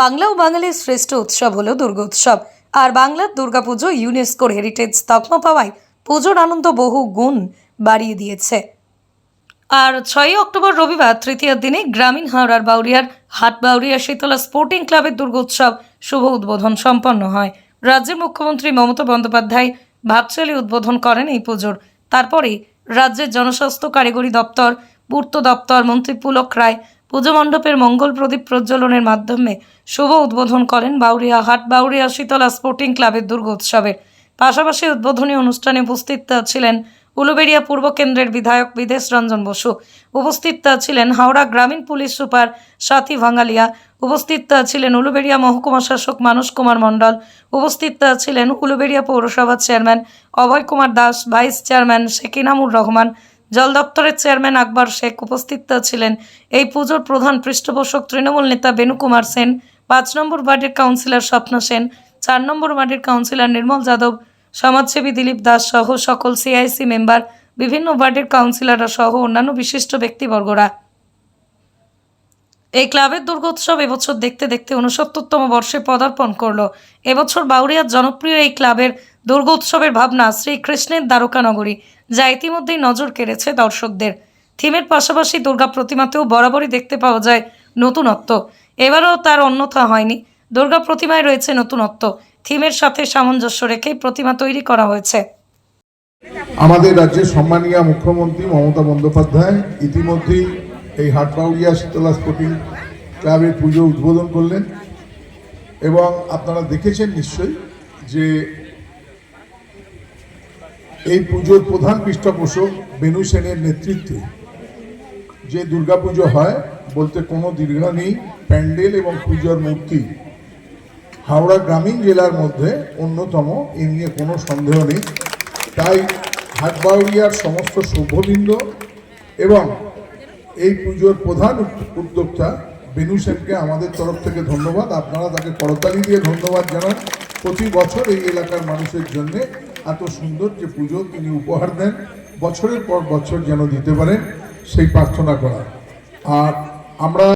বাংলা ও বাঙালির শ্রেষ্ঠ উৎসব হলো দুর্গোৎসব আর বাংলার দুর্গাপুজো ইউনেস্কোর হেরিটেজ তকমা পাওয়ায় পুজোর আনন্দ বহু গুণ বাড়িয়ে দিয়েছে। আর ছয়ই অক্টোবর রবিবার তৃতীয় দিনে গ্রামীণ হাওড়ার বাউরিয়ার হাট বাউরিয়া শীতলা স্পোর্টিং ক্লাবের দুর্গোৎসব শুভ উদ্বোধন সম্পন্ন হয়। রাজ্যের মুখ্যমন্ত্রী মমতা বন্দ্যোপাধ্যায় ভার্চুয়ালি উদ্বোধন করেন এই পুজোর। তারপরেই রাজ্যের জনস্বাস্থ্য কারিগরি দপ্তর, পূর্ত দপ্তর, মন্ত্রী পুলক রায় পুজো মণ্ডপের মঙ্গল প্রদীপ প্রজ্বলনের মাধ্যমে শুভ উদ্বোধন করেন বাউরিয়া হাট, বাউরিয়া শীতলা স্পোর্টিং ক্লাবের দুর্গোৎসবের পাশাপাশি উদ্বোধনী অনুষ্ঠানে উপস্থিত ছিলেন উলুবেড়িয়া পূর্ব কেন্দ্রের বিধায়ক বিদেশ রঞ্জন বসু, উপস্থিত ছিলেন হাওড়া গ্রামীণ পুলিশ সুপার সাথী ভাঙ্গালিয়া উপস্থিত ছিলেন উলুবেড়িয়া মহকুমা শাসক মানস কুমার মণ্ডল, উপস্থিত ছিলেন উলুবেড়িয়া পৌরসভার chairman Abhay Kumar Das, vice chairman Sheikh Inamur Rahman জল দপ্তরের চেয়ারম্যান আকবর শেখ উপস্থিত ছিলেন। এই পুজোর প্রধান পৃষ্ঠপোষক তৃণমূল নেতা বেনুকুমার সেন, পাঁচ নম্বর ওয়ার্ডের কাউন্সিলর স্বপ্ন সেন, চার নম্বর ওয়ার্ডের কাউন্সিলর নির্মল যাদব, সমাজসেবী দিলীপ দাস সহ সকল সিআইসি মেম্বার, বিভিন্ন ওয়ার্ডের কাউন্সিলররা সহ অন্যান্য বিশিষ্ট ব্যক্তিবর্গরা। এই ক্লাবের দুর্গোৎসব এবছর দেখতে দেখতে উনসত্তরতম বর্ষে পদার্পণ করল। এবছর বাউরিয়ার জনপ্রিয় এই ক্লাবের দুর্গোৎসবের ভাবনা শ্রীকৃষ্ণের দ্বারকানগরী যা ইতিমধ্যেই নজর কেড়েছে দর্শকদের। থিমের পাশাপাশি দুর্গা প্রতিমাতেও বরাবরই দেখতে পাওয়া যায় নতুনত্ব। এবারও তার অন্যথা হয়নি। দুর্গা প্রতিমায় রয়েছে নতুনত্ব। থিমের সাথে সামঞ্জস্য রেখেই প্রতিমা তৈরি করা হয়েছে। আমাদের রাজ্যের সম্মানীয় মুখ্যমন্ত্রী মমতা বন্দ্যোপাধ্যায় ইতিমধ্যেই এই হাটবাউড়িয়া শীতলা স্পোর্টিং ক্লাবের পুজো উদ্বোধন করলেন। এবং আপনারা দেখেছেন নিশ্চয়ই যে এই পুজোর প্রধান পৃষ্ঠপোষক বেনু সেনের নেতৃত্বে। যে দুর্গাপুজো হয়, বলতে কোনো দীর্ঘ নেই, প্যান্ডেল এবং পুজোর মূর্তি। হাওড়া গ্রামীণ জেলার মধ্যে অন্যতম, এ নিয়ে কোনো সন্দেহ নেই। তাই হাটবাউরিয়ার সমস্ত সভ্যবৃন্দ এবং এই পুজোর প্রধান উদ- উদ্যোক্তা বেনু সেনকে আমাদের তরফ থেকে ধন্যবাদ। আপনারা তাকে করতালি দিয়ে ধন্যবাদ জানান। প্রতি বছর এই এলাকার মানুষের জন্য এত সুন্দর যে পুজো তিনি উপহার দেন। বছরের পর বছর যেন দিতে পারেন, সেই প্রার্থনা করা। আর আমরা